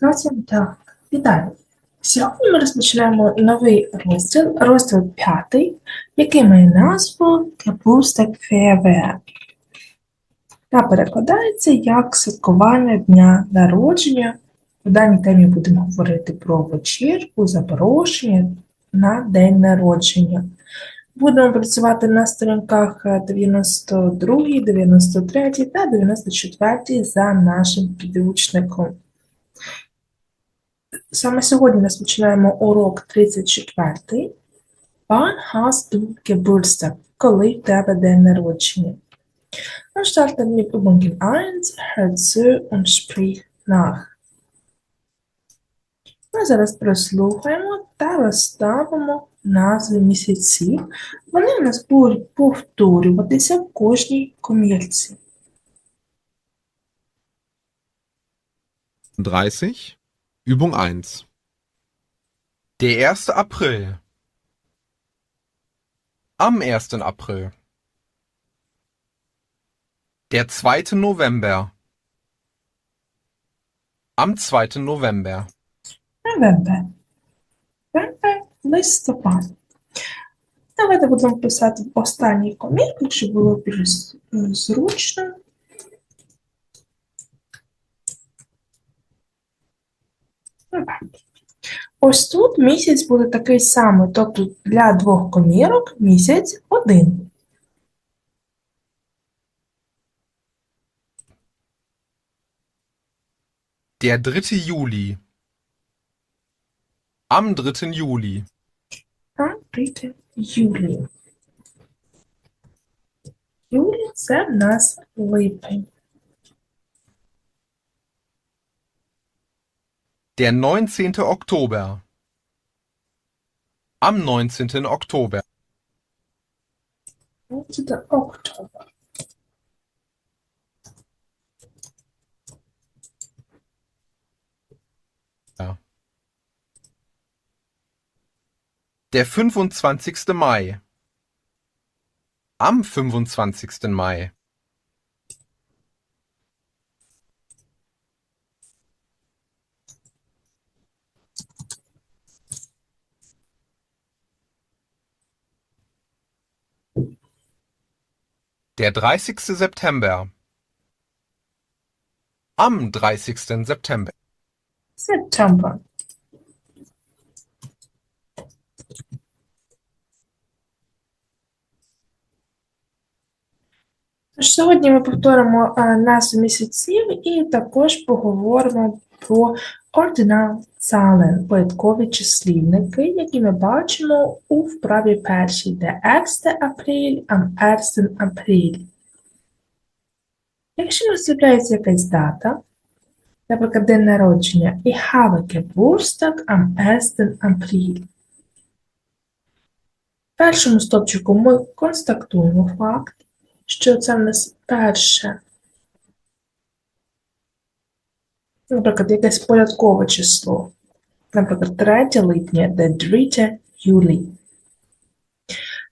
Зовсім так. Вітаю! Сьогодні ми розпочинаємо новий розділ, розділ п'ятий, який має назву Geburtstag Feuerwehr та перекладається як святкування дня народження. У даній темі будемо говорити про вечірку, запрошення на день народження. Будемо працювати на сторінках 92, 93 та 94 за нашим підручником. Саме сьогодні розпочинаємо урок 34. Wann hast du Geburtstag? Коли в тебе день народження? Wir starten mit Übungen 1. Hör zu und sprich nach. Ми зараз прослухаємо та розставимо назви місяців. Вони у нас будуть повторюватися в кожній комірці. 30. Übung 1. Der 1. April. Am 1. April. Der 2. November. Am 2. November. Новембер. Новембер, листопад. Давайте будемо писати в останній комірці, щоб було більш з- зручно. Ось тут місяць буде такий самий, тобто для двох комірок місяць один. Der 3. Juli. Am 3. Juli. Та 3 Юлії. Юлі це в нас липень. Der 19. Oktober. Am 19. Oktober. Це октобер. Der 25. Mai. Am 25. Mai. Der 30. September. Am 30. September. September. Тож сьогодні ми повторимо е, назви місяців і також поговоримо про Ordinalzahlen, порядкові числівники, які ми бачимо у вправі першій, де 1 апрель, am 1 апрель. Якщо у нас з'являється якась дата, наприклад, день народження, ich habe Geburtstag am 1. April. В першому стопчику ми констатуємо факт, що це в нас перше, наприклад, якесь порядкове число. Наприклад, 3 липня, де 3 юлі.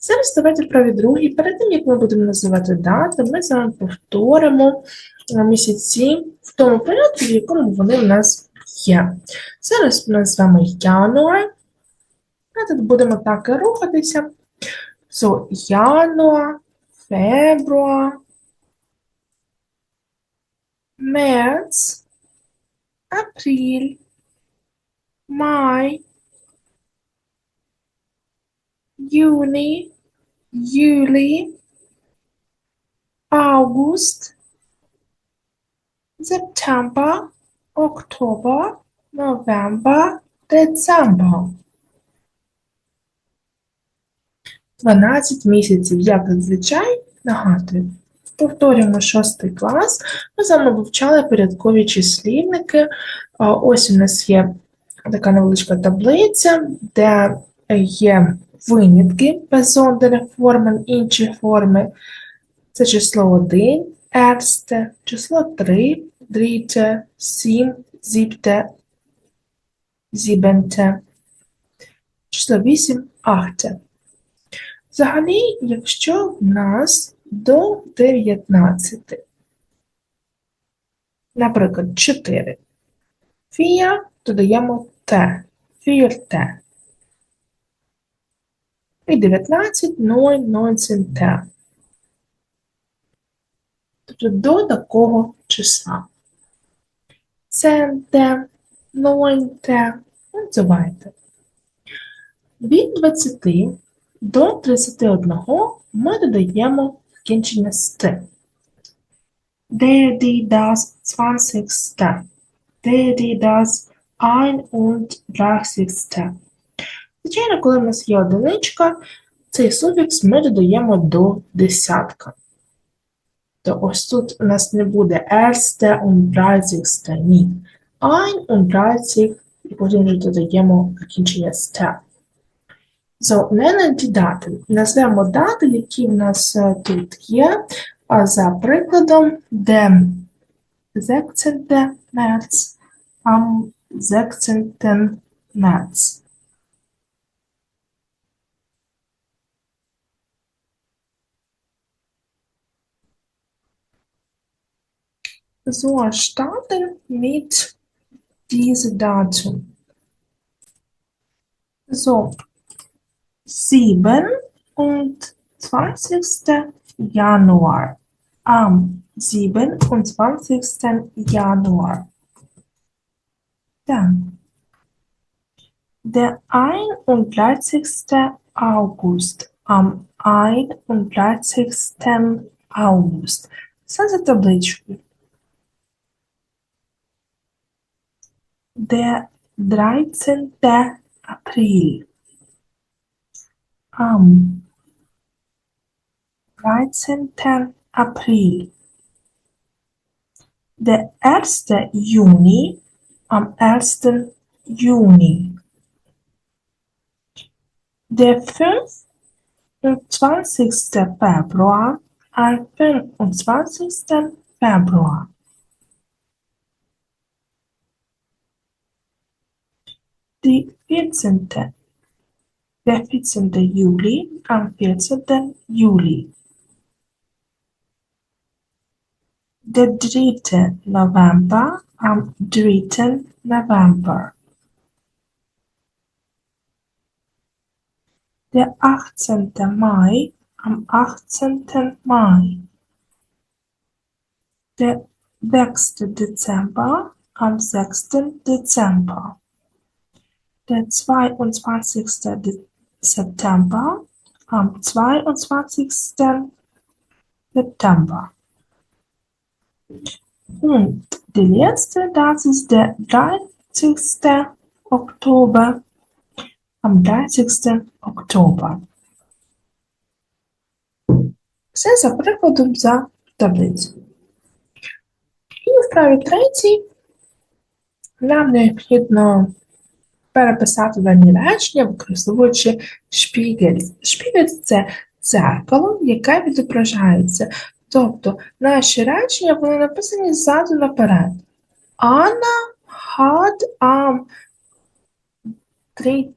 Зараз давайте вправі другій. Перед тим, як ми будемо називати дати, ми з вами повторимо е, місяці в тому порядку, в якому вони в нас є. Зараз у нас з вами януар. А тут будемо так і рухатися. So, януар, фебруар, мерц, апрель, май, юні, юлі, август, September, Oktober, November, Dezember. 12 місяців, як зазвичай, нагадую. Повторюємо шостий клас. Ми з вами вивчали порядкові числівники. Ось у нас є така невеличка таблиця, де є винятки без зонданих форм, інші форми. Це число 1, ерсте, число 3, дріте, 7, зіпте, зібенте, число 8, ахте. Взагалі, якщо в нас до 19, наприклад, 4, Фія додаємо те. Фірте. І 19, 0, 0, те. Тобто до такого числа. Центе, нойнте, називайте. Від 20 до 31 ми додаємо закінчення з «т». Der, die, das, zwanzigste. Der, die, das, einunddreißigste. Звичайно, коли в нас є одиничка, цей суфікс ми додаємо до десятка. То ось тут у нас не буде erste und dreißigste, ні. Ein und dreißig, і потім вже додаємо закінчення «те». So, die Daten. Назвемо дати, які в нас е, тут є. За прикладом, де 16 März am 16 März. So, starten mit diesem Datum. So, siebenundzwanzigsten Januar. Am siebenundzwanzigsten Januar. Dann der 31. August. Am 31. August. Das ist ein Tablitspiel. Der 13. April. Am 13. April. Der 1. Juni am 1. Juni. Der 25. Februar am 25. Februar. Die 14. Der 14. Juli am 14. Juli. Der 3. November am 3. November. Der 18. Mai am 18. Mai. Der 6. Dezember am 6. Dezember. Der 22. De September am 22. September. Und der letzte, das ist der 30. Oktober. Am 30. Oktober. Все за прикладом за таблицю. І в вправі третій нам необхідно переписати дані речення, використовуючи шпігель. Шпігель – це дзеркало, яке відображається. Тобто наші речення вони написані ззаду наперед. Anna hat am 3.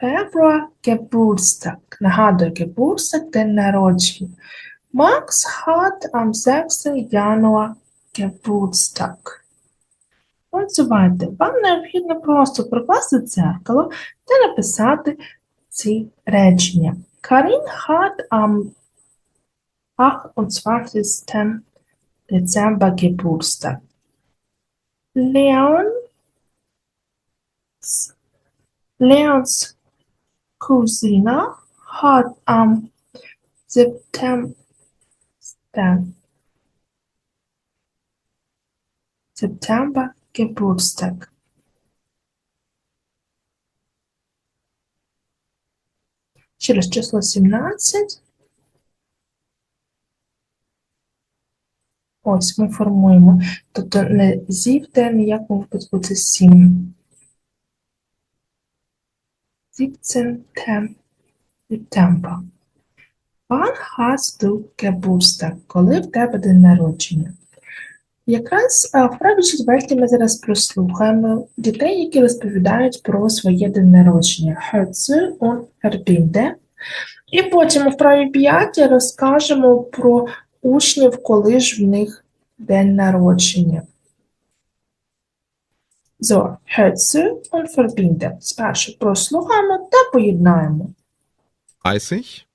Februar Geburtstag. Нагадую, Geburtstag – день народження. Max hat am 6. Januar Geburtstag. Працювайте. Вам необхідно просто прокласти дзеркало та написати ці речення. Karin hat am 28. Dezember Geburtstag. Leon Leons Cousine hat am September September Geburtstag. Через число 17. Ось ми формуємо. Тобто не зівте, ніякому випадку це 7. Siebzehnten September. Wann hast du Geburtstag? Коли в тебе день народження? Якраз в правій четвертій ми зараз прослухаємо дітей, які розповідають про своє день народження. Herzu und Verbinde. І потім у вправі п'ятій розкажемо про учнів, коли ж в них день народження. So, hört zu und verbinde. Спершу прослухаємо та поєднаємо. 30.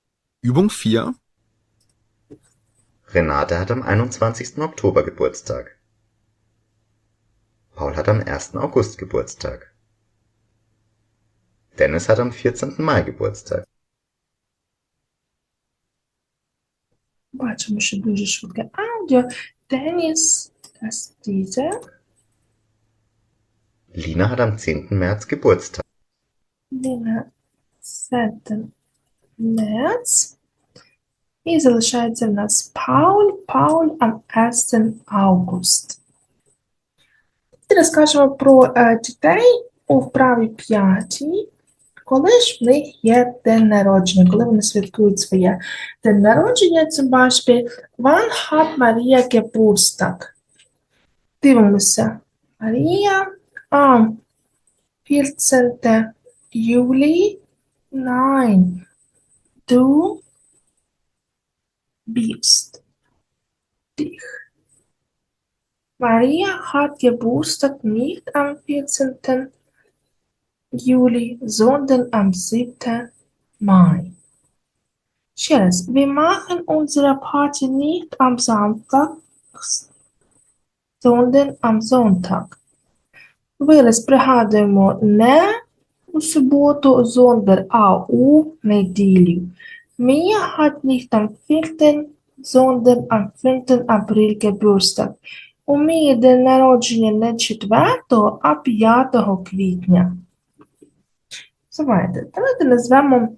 Übung 4. Renate hat am 21. Oktober Geburtstag. Paul hat am 1. August Geburtstag. Dennis hat am 14. Mai Geburtstag. Zobaczmy jeszcze bliżej szybkie audio. Dennis, das ist dieser. Lina hat am 10. März Geburtstag. Lina, 10. März. І залишається в нас Paul am 1. August. І розкажемо про е, дітей у вправі 5, коли ж в них є день народження, коли вони святкують своє день народження, zum Beispiel, wann hat Maria Geburtstag? Дивимося. Марія am 14. Juli? Nein. Du bist dich. Maria hat Geburtstag nicht am 14. Juli, sondern am 7. Mai. Ще. Wir machen unsere Party nicht am Samstag, sondern am Sonntag. Вираз пригадуємо не у суботу, зондер, а у неділю. Mia hat nicht am 4., sondern am 5. April Geburtstag. У Мії день народження не 4, а 5 квітня. Давайте, давайте назвемо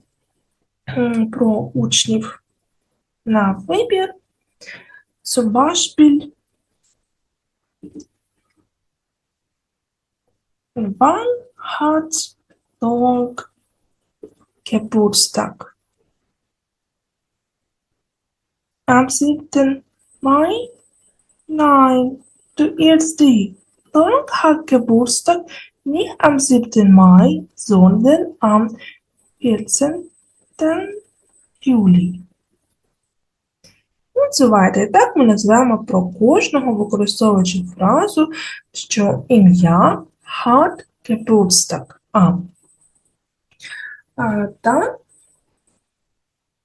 про учнів на вибір. Beispiel Wann hat Geburtstag? 7. Mai? Nein, du irrst dich. Dong hat Geburtstag nicht am 7. Mai, sondern am 14. Juli. І so weiter. Так ми назвемо про кожного, використовуючи фразу, що ім'я hat Geburtstag am. Та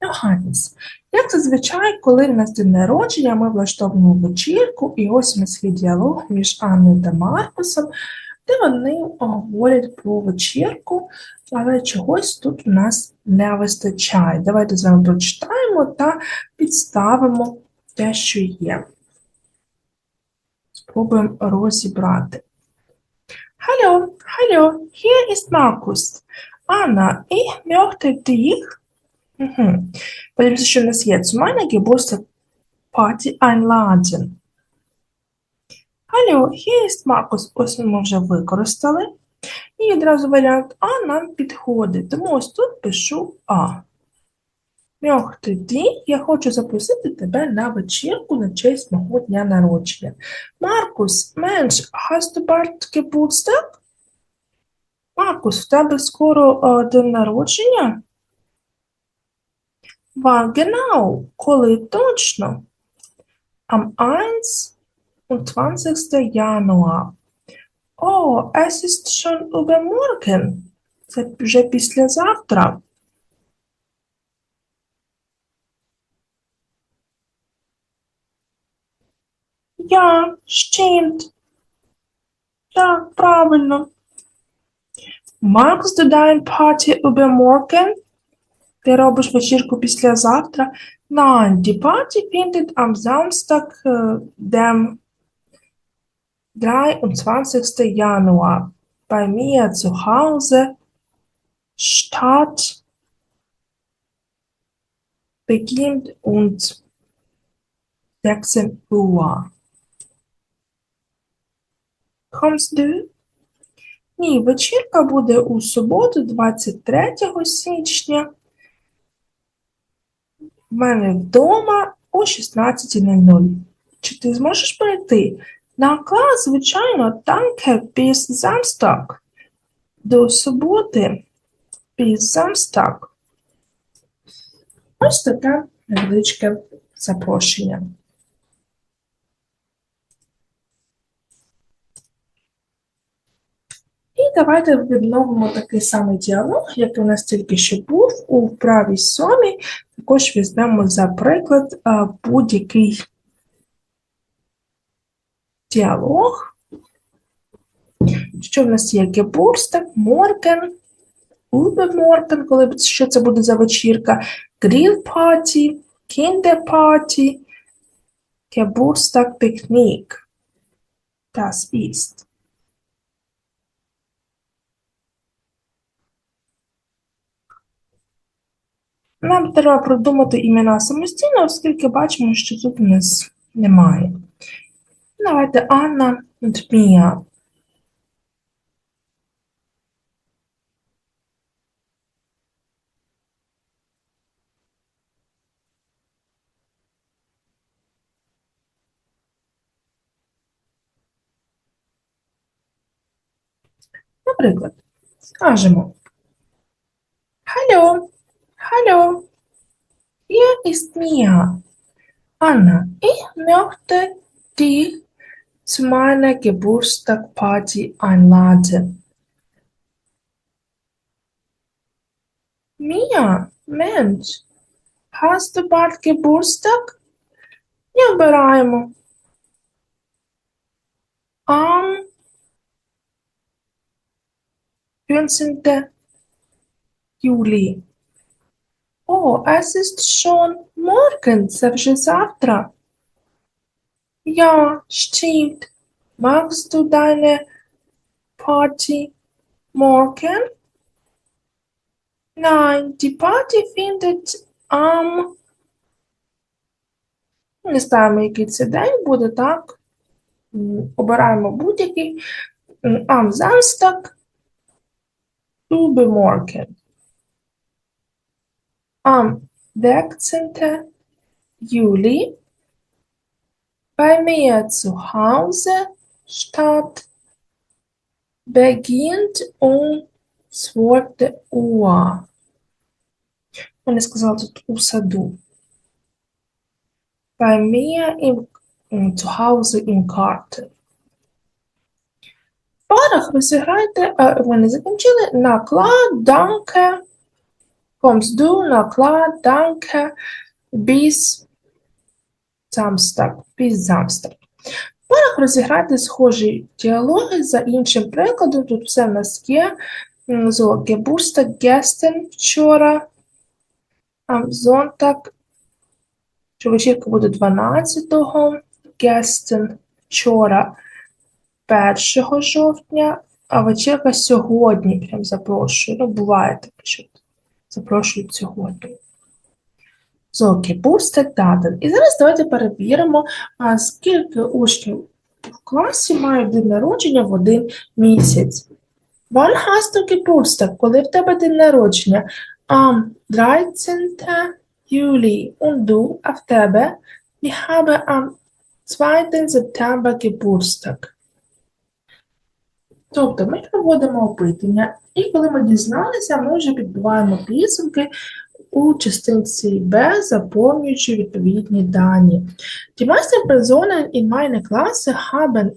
Йоханнес. Як зазвичай, коли в нас день народження, ми влаштовуємо вечірку, і ось у нас є діалог між Анною та Маркусом, де вони говорять про вечірку, але чогось тут у нас не вистачає. Давайте з вами прочитаємо та підставимо те, що є. Спробуємо розібрати. Hallo, hallo, hier ist Markus. Anna, ich möchte dich. Угу. Подивимося, що в нас є. Zu meiner Geburtstag-Party einladen. Hallo, hier ist Markus. Ось ми вже використали. І одразу варіант А нам підходить. Тому ось тут пишу А. Möchte dich. Я хочу запросити тебе на вечірку на честь мого дня народження. Маркус, Mensch, hast du bald Geburtstag? Маркус, в тебе скоро е, день народження? Wann genau? Коли точно? Am 21. Januar. Oh, es ist schon übermorgen. Це вже післязавтра. Ja, stimmt. Так, правильно. Magst du deine Party übermorgen? Ти робиш вечірку післязавтра? Nein, die Party findet am Samstag, äh, dem 23. Januar bei mir zu Hause statt, beginnt und 16 Uhr. Kommst du? Ні, вечірка буде у суботу, 23 січня. В мене вдома о 16.00. Чи ти зможеш прийти? На клас, звичайно, danke, bis Samstag. До суботи, bis Samstag. Ось таке невеличке запрошення. І давайте відновимо такий самий діалог, як у нас тільки що був у вправі сьомій. Також візьмемо за приклад будь-який діалог. Що в нас є Geburtstag, Morgen, Übermorgen, коли що це буде за вечірка, Grillparty, Kinderparty, Geburtstag, Picknick. Das ist. Нам треба продумати імена самостійно, оскільки бачимо, що тут у нас немає. Давайте Анна і Мія. Наприклад, скажемо Hallo, Hallo, hier ist Mia. Anna, ich möchte dich zu meiner Geburtstagparty einladen. Mia, Mensch, hast du bald Geburtstag? Ja, Beraimo. Am 15. Juli. Oh, es ist schon morgen, це вже завтра. Ja, stimmt. Magst du deine Party morgen? Nein, die Party findet am не знаємо, який це день буде, так? Обираємо будь-який. Am Samstag übermorgen. Am 16. Juli bei mir zu Hause statt beginnt um 12 Uhr. Вони сказали тут у саду. Bei mir im, м, zu Hause im Garten. В парах ви зіграєте, а ви не закінчили, на klar, Kommst du, на klar, danke, bis Samstag, bis Samstag. В розіграти схожі діалоги за іншим прикладом. Тут все в нас є. So, Geburtstag gestern, вчора, am Sonntag, що вечірка буде 12-го, gestern, вчора, 1 жовтня, а вечірка сьогодні. Прям запрошую. Ну, буває таке, що запрошують сьогодні. So, Geburtstag Daten. І зараз давайте перевіримо, скільки учнів в класі мають день народження в один місяць. Wann hast du? Коли в тебе день народження? Am 13. Juli. Und du, а в тебе? Ich habe am 2. September Geburtstag. Тобто ми проводимо опитання, і коли ми дізналися, ми вже підбиваємо підсумки у частинці Б, заповнюючи відповідні дані. Die meisten Personen in meiner Klasse haben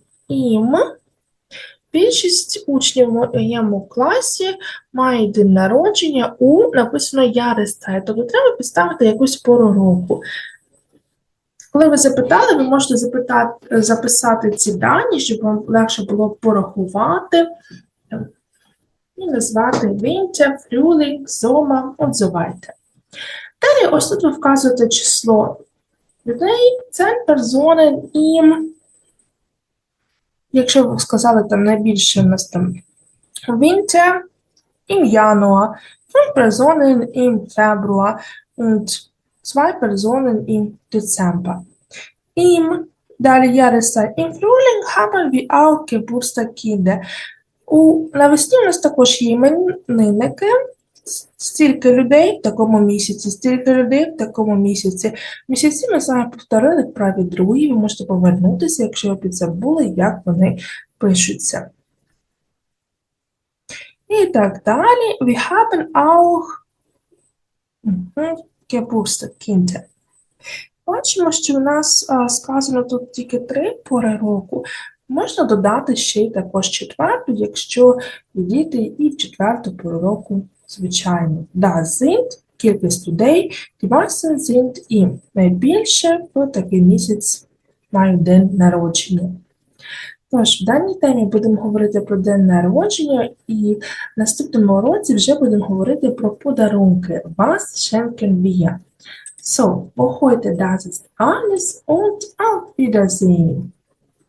Більшість учнів в моєму класі мають день народження у написано Ярестай, тобто треба підставити якусь пору року. Коли ви запитали, ви можете запитати, записати ці дані, щоб вам легше було порахувати і назвати Sommer und so weiter. Далі ось тут ви вказуєте число людей, це персони ім. Якщо ви сказали там найбільше у нас там Winter im Januar, fünf Personen im zwei Personen im Dezember. Im далі Jahreszeit im Frühling haben wir auch Geburtstagskinder. У навесні у нас також є іменинники, стільки людей в такому місяці, стільки людей в такому місяці. Місяці ми з вами повторили праві другі, ви можете повернутися, якщо ви підзабули, як вони пишуться. І так далі. Wir haben auch mhm, Geburtstagskinder. Бачимо, що в нас а, сказано тут тільки три пори року. Можна додати ще й також четверту, якщо діти і в четверту пору року, звичайно. Да, sind, кількість людей, die meisten sind. Найбільше в такий місяць мають день народження. Тож, в даній темі будемо говорити про день народження, і в наступному році вже будемо говорити про подарунки. Was schenken wir? So, heute das ist alles und auf Wiedersehen.